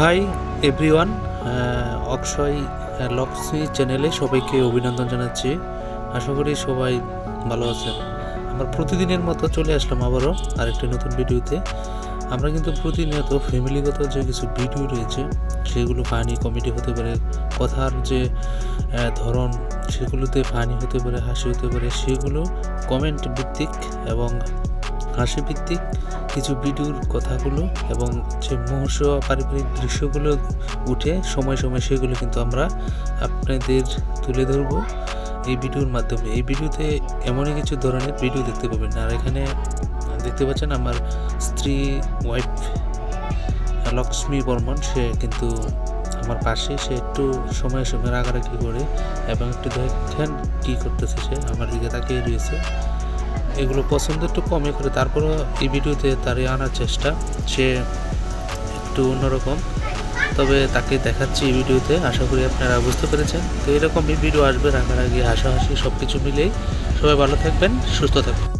Hi everyone অক্ষয় লক্সি চ্যানেলে সবাইকে অভিনন্দন জানাচ্ছি। আশা করি সবাই ভালো আছেন। আমরা প্রতিদিনের মতো চলে আসলাম আবারও আরেকটি নতুন ভিডিওতে। আমরা কিন্তু প্রতিনিয়ত ফ্যামিলিগত যে কিছু ভিডিও রয়েছে, সেগুলো ফানি কমেডি হতে পারে, কথার যে ধরন, সেগুলোতে ফানি হতে পারে, হাসি হতে পারে, সেগুলো কমেন্ট ভিত্তিক এবং হাসি ভিত্তিক কিছু ভিডিওর কথাগুলো এবং যে মুহূর্ত পারিবারিক দৃশ্যগুলো উঠে সময় সময় সেগুলো কিন্তু আমরা আপনাদের তুলে ধরব এই ভিডিওর মাধ্যমে। এই ভিডিওতে এমনই কিছু ধরনের ভিডিও দেখতে পাবেন। আর এখানে দেখতে পাচ্ছেন আমার স্ত্রী ওয়াইফ লক্ষ্মী বর্মন, সে কিন্তু আমার পাশে। সে একটু সময় সময় রাগারাগি করে এবং একটু দেখেন কী করতেছে সে। আমার দিকে তাকিয়ে রয়েছে। এগুলো পছন্দ, একটু কমে করে। তারপরও এই ভিডিওতে তারে আনার চেষ্টা। সে একটু অন্যরকম। তবে তাকে দেখাচ্ছি এই ভিডিওতে। আশা করি আপনারা বুঝতে পেরেছেন। তো এরকমই ভিডিও আসবে রাখার আগে হাসাহাসি সব কিছু মিলেই। সবাই ভালো থাকবেন, সুস্থ থাকবেন।